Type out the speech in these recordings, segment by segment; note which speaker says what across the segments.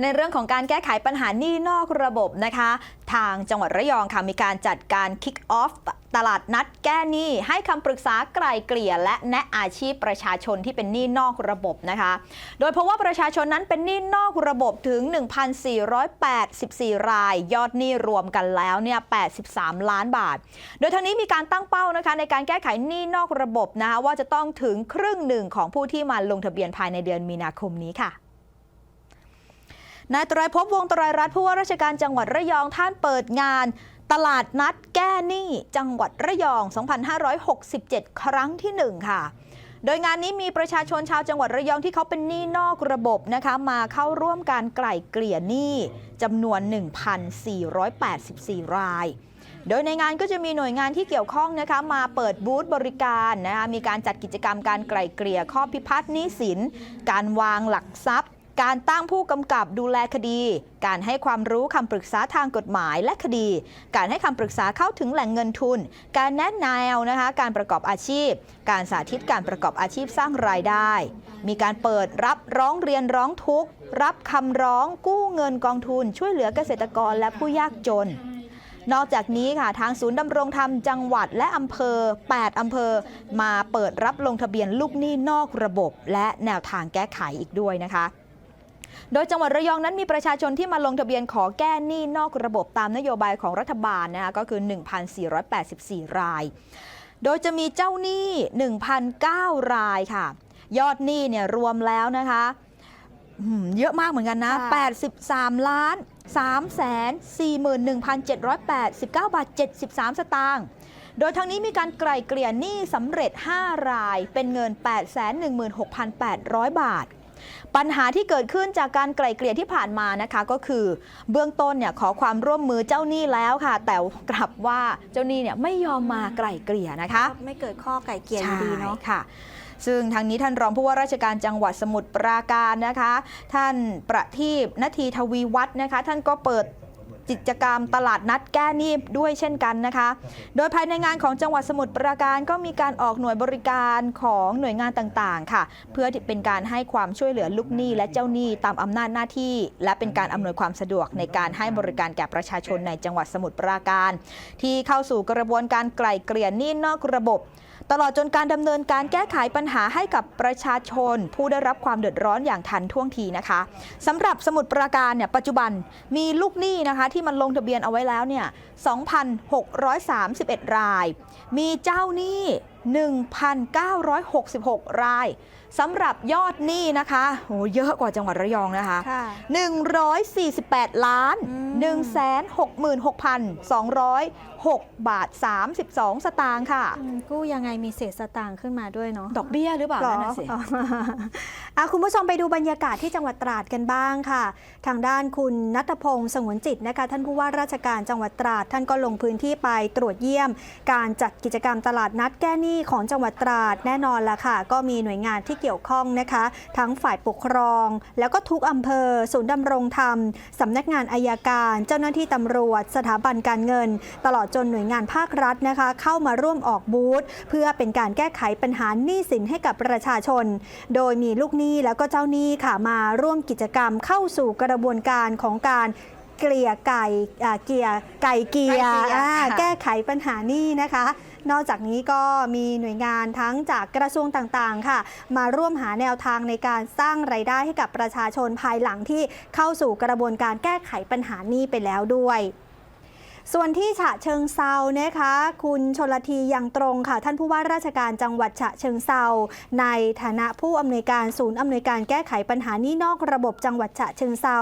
Speaker 1: ในเรื่องของการแก้ไขปัญหาหนี้นอกระบบนะคะ ทางจังหวัดระยองค่ะมีการจัดการ Kick Off ตลาดนัดแก้หนี้ให้คำปรึกษาไกล่เกลี่ย และแนะอาชีพประชาชนที่เป็นหนี้นอกระบบนะคะ โดยเพราะว่าประชาชนนั้นเป็นหนี้นอกระบบถึง 1,484 ราย ยอดหนี้รวมกันแล้วเนี่ย 83 ล้านบาท โดยทางนี้มีการตั้งเป้านะคะในการแก้ไขหนี้นอกระบบนะคะว่าจะต้องถึงครึ่งหนึ่งของผู้ที่มาลงทะเบียนภายในเดือนมีนาคมนี้ค่ะ นายตรภพบวงศ์ไตรรัตน์ผู้ว่าราชการจังหวัดระยองท่านเปิดงาน ตลาดนัดแก้หนี้จังหวัดระยอง 2567 ครั้งที่ 1 ค่ะ โดยงานนี้มีประชาชนชาวจังหวัดระยองที่เขาเป็นหนี้นอกระบบนะคะมาเข้าร่วมการไกล่เกลี่ยหนี้จำนวน 1,484 รายโดยในงานก็จะมีหน่วยงานที่เกี่ยวข้องนะคะมาเปิดบูธบริการนะคะมีการจัดกิจกรรมการไกล่เกลี่ยข้อพิพาทหนี้สิน การวางหลักทรัพย์ การตั้งผู้กำกับดูแลคดี การให้ความรู้คำปรึกษาทางกฎหมายและคดี การให้คำปรึกษาเข้าถึงแหล่งเงินทุน การแนะแนวนะคะ การประกอบอาชีพ การสาธิตการประกอบอาชีพสร้างรายได้ มีการเปิดรับร้องเรียนร้องทุกข์ รับคำร้องกู้เงินกองทุน ช่วยเหลือเกษตรกรและผู้ยากจนนอกจากนี้ค่ะ ทางศูนย์ดำรงธรรมจังหวัดและอำเภอ 8 อำเภอ มาเปิดรับลงทะเบียนลูกหนี้นอกระบบ และแนวทางแก้ไขอีกด้วยนะคะ โดยจังหวัดระยองนั้นมีประชาชนที่มาลงทะเบียนขอแก้หนี้นอกระบบตามนโยบายของรัฐบาลนะคะก็คือ 1,484 ราย โดยจะมีเจ้าหนี้ 1,009 รายค่ะ ยอดหนี้เนี่ยรวมแล้วนะคะอืมเยอะมากเหมือนกันนะ
Speaker 2: ค่ะ
Speaker 1: 83 ล้าน3แสน41,789บาท 73 สตางค์โดยทั้งนี้มีการไกล่เกลี่ยหนี้สำเร็จ 5 ราย เป็นเงิน 816,800 บาท ปัญหาที่เกิดขึ้นจากการไกล่เกลี่ยที่ผ่านมานะคะก็คือ เบื้องต้นเนี่ยขอความร่วมมือเจ้าหนี้แล้วค่ะ แต่กลับว่าเจ้าหนี้เนี่ยไม่ยอมมาไกล่เกลี่ยนะคะ
Speaker 2: ไม่เกิดข้อไก่เกลียอยู่ดีเนาะ
Speaker 1: ใช่ค่ะซึ่งทางนี้ท่านรองผู้ว่าราชการจังหวัดสมุทรปราการนะคะ ท่านประทีปนาทีทวีวัฒน์นะคะ ท่านก็เปิด กิจกรรมตลาดนัดแก้หนี้ด้วยเช่นกันนะคะ โดยภายในงานของจังหวัดสมุทรปราการก็มีการออกหน่วยบริการของหน่วยงานต่างๆ ค่ะ เพื่อที่เป็นการให้ความช่วยเหลือลูกหนี้และเจ้าหนี้ตามอำนาจหน้าที่ และเป็นการอำนวยความสะดวกในการให้บริการแก่ประชาชนในจังหวัดสมุทรปราการ ที่เข้าสู่กระบวนการไกล่เกลี่ยหนี้นอกระบบ ตลอดจนการดำเนินการแก้ไขปัญหาให้กับประชาชน ผู้ได้รับความเดือดร้อนอย่างทันท่วงทีนะคะสำหรับสมุดปราการเนี่ยปัจจุบันมีลูกหนี้นะคะที่มันลงทะเบียนเอาไว้แล้วเนี่ย2,631 ราย มีเจ้าหนี้ 1,966 รายสำหรับยอดหนี้นะคะโหเยอะกว่าจังหวัดระยองนะคะ
Speaker 2: ค่ะ
Speaker 1: 148 ล้าน
Speaker 2: อืม
Speaker 1: 166,206 บาท 32 สตางค์ค่ะ
Speaker 2: อืมกู้ยังไงมีเศษสตางค์ขึ้นมาด้วยเนาะ
Speaker 1: ดอกเบี้ยหรือเปล่า
Speaker 2: หรอ
Speaker 1: นั่นนะสิ
Speaker 2: อ๋ออะคุณผู้ชมไปดูบรรยากาศที่จังหวัดตราดกันบ้างค่ะ ทางด้านคุณนัทพงศ์สงวนจิตนะคะ ท่านผู้ว่าราชการจังหวัดตราด ท่านก็ลงพื้นที่ไปตรวจเยี่ยม การจัดกิจกรรมตลาดนัดแก้หนี้ของจังหวัดตราดแน่นอนละค่ะ ก็มีหน่วยงานที่เกี่ยวข้องนะคะ ทั้งฝ่ายปกครอง แล้วก็ทุกอำเภอ ศูนย์ดำรงธรรมสำนักงานอายการ เจ้าหน้าที่ตำรวจ สถาบันการเงิน ตลอดจนหน่วยงานภาครัฐนะคะ เข้ามาร่วมออกบูธเพื่อเป็นการแก้ไขปัญหาหนี้สินให้กับประชาชน โดยมีลูกหนี้แล้วก็เจ้าหนี้ค่ะมาร่วมกิจกรรมเข้าสู่กระบวนการของการเกลี่ยไก่อ่าเกลี่ยไก่เกลี่ย
Speaker 1: ไก่เกลี่ย
Speaker 2: อ่า
Speaker 1: ค่ะ
Speaker 2: แก้ไขปัญหาหนี้นะคะ นอกจากนี้ก็มีหน่วยงานทั้งจากกระทรวงต่างๆ ค่ะ มาร่วมหาแนวทางในการสร้างไรายได้ให้กับประชาชนภายหลังที่เข้าสู่กระบวนการแก้ไขปัญหานี้ไปแล้วด้วย ส่วนที่ฉะเชิงเซานะคะ คุณชลทียังตรงค่ะ ท่านผู้ว่าราชการจังหวัดฉะเชิงเซาในฐานะผู้อำนวยการศูนย์อำนวยการแก้ไขปัญหานี้นอกระบบจังหวัดฉะเชิงเซา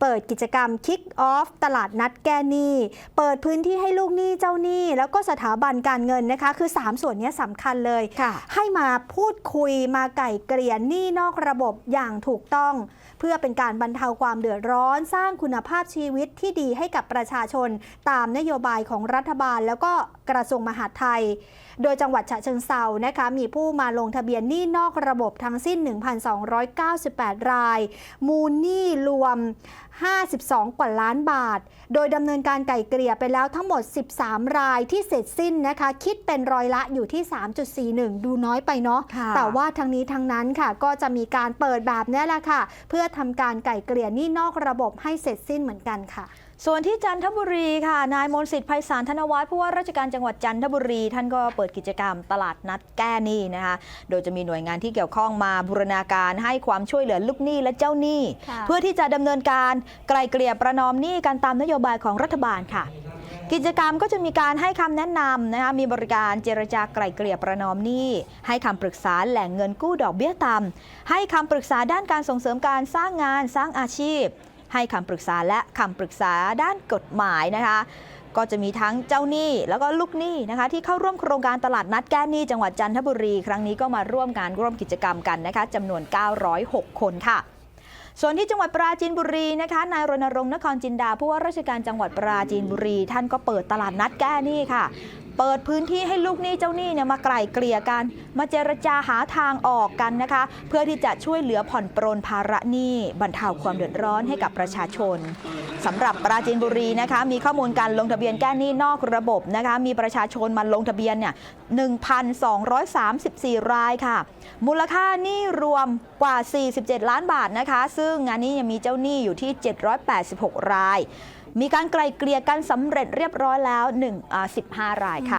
Speaker 2: เปิดกิจกรรม Kick Off ตลาดนัดแก้หนี้ เปิดพื้นที่ให้ลูกหนี้เจ้าหนี้ แล้วก็สถาบันการเงินนะคะ คือ 3 ส่วนนี้สำคัญเลย
Speaker 1: ค่ะ
Speaker 2: ให้มาพูดคุยมาไก่เกลี่ยหนี้นอกระบบอย่างถูกต้อง เพื่อเป็นการบรรเทาความเดือดร้อนสร้างคุณภาพชีวิตที่ดีให้กับประชาชนตามนโยบายของรัฐบาล แล้วก็กระทรวงมหาดไทย โดยจังหวัดฉะเชิงเซานะคะมีผู้มาลงทะเบียนหนี้นอกระบบทั้งสิ้น 1,298 ราย มูลหนี้รวม 52 กว่าล้านบาท โดยดำเนินการไก่เกลี่ยไปแล้วทั้งหมด 13 รายที่เสร็จสิ้นนะคะคิดเป็นร้อยละอยู่ที่ 3.41 ดูน้อยไปเนาะ
Speaker 1: ค่ะ
Speaker 2: แต่ว่าทั้งนี้ทั้งนั้นค่ะ ก็จะมีการเปิดแบบนี้แหละค่ะ เพื่อทำการไก่เกลี่ยหนี้นอกระบบให้เสร็จสิ้นเหมือนกันค่ะ
Speaker 1: ส่วนที่จันทบุรีค่ะ นายมนต์สิทธิ์ไพศาลธนวัฒน์ผู้ว่าราชการจังหวัดจันทบุรี ท่านก็เปิดกิจกรรมตลาดนัดแก้หนี้นะคะ โดยจะมีหน่วยงานที่เกี่ยวข้องมาบูรณาการให้ความช่วยเหลือลูกหนี้และเจ้าหนี้
Speaker 2: ค่ะ
Speaker 1: เพื่อที่จะดำเนินการไกลเกลี่ยประนอมหนี้กันตามนโยบายของรัฐบาลค่ะ กิจกรรมก็จะมีการให้คำแนะนำนะคะมีบริการเจรจาไกล่เกลี่ยประนอมหนี้ ให้คำปรึกษาแหล่งเงินกู้ดอกเบี้ยต่ำให้คำปรึกษาด้านการส่งเสริมการสร้างงานสร้างอาชีพ ให้คำปรึกษาและคำปรึกษาด้านกฎหมายนะคะก็จะมีทั้งเจ้าหนี้แล้วก็ลูกหนี้นะคะที่เข้าร่วมโครงการตลาดนัดแก้หนี้จังหวัดจันทบุรี ครั้งนี้ก็มาร่วมการร่วมกิจกรรมกันนะคะจำนวน 906 คนค่ะ ส่วนที่จังหวัดปราจีนบุรีนะคะนายรณรงค์นครจินดาผู้ว่าราชการจังหวัดปราจีนบุรี ท่านก็เปิดตลาดนัดแก้หนี้ค่ะ เปิดพื้นที่ให้ลูกหนี้เจ้าหนี้เนี่ยมาไกล่เกลี่ยกัน มาเจรจาหาทางออกกันนะคะ เพื่อที่จะช่วยเหลือผ่อนปรนภาระหนี้บรรเทาความเดือดร้อนให้กับประชาชนสำหรับปราจีนบุรีนะคะ มีข้อมูลการลงทะเบียนแก้หนี้นอกระบบนะคะ มีประชาชนมาลงทะเบียนเนี่ย1,234 รายค่ะ มูลค่าหนี้รวมกว่า 47 ล้านบาทนะคะ ซึ่งงานนี้ยังมีเจ้าหนี้อยู่ที่ 786 ราย มีการไกลเกลี่ยกันสำเร็จเรียบร้อยแล้ว1อ่า15 รายค่ะ